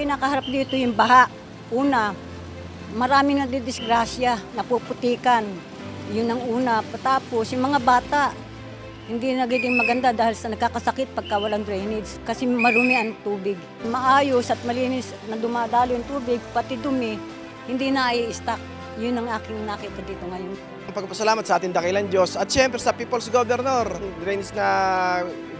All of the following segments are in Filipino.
Kinakaharap dito yung baha. Una, marami na didisgrasya, napuputikan. Yun ang una. Patapos, yung mga bata, hindi nagiging maganda dahil sa nagkakasakit pagka walang drainage. Kasi marumi ang tubig. Maayos at malinis na dumadalo yung tubig, pati dumi, hindi na i-stack. Yun ang aking nakita dito ngayon. Pagpasalamat sa ating dakilang Diyos at syempre sa People's Governor, drainage na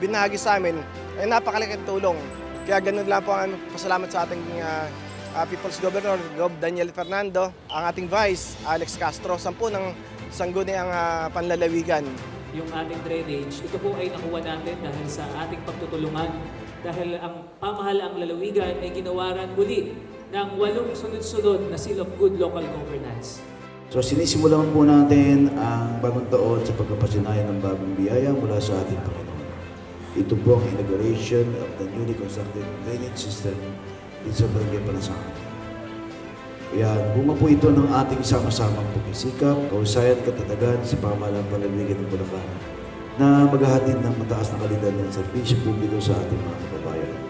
binahagi sa amin ay napakalaking tulong. Kaya ganun lang po ang pasalamat sa ating ah, ah, People's Governor, Gov. Daniel Fernando, ang ating Vice, Alex Castro, sampu ng sangguniang uh, panlalawigan. yung ating drainage, ito po ay nakuha natin dahil sa ating pagtutulungan. Dahil ang pamahalaang lalawigan ay ginawaran muli ng walong sunod-sunod na seal of good local governance. So sinisimulan po natin ang bagong taon sa pagkapasinayan ng bagong biyaya mula sa ating Panginoon. Ito po ang inauguration of the newly constructed drainage system sa Barangay Palasangan. Kaya bunga po ito ng ating sama-samang pagkisikap, kausayan katatagan sa pamahalang panlalawigan ng Bulacan na maghahatid ng mataas na kalidad ng serbisyo publiko sa ating mga kababayan.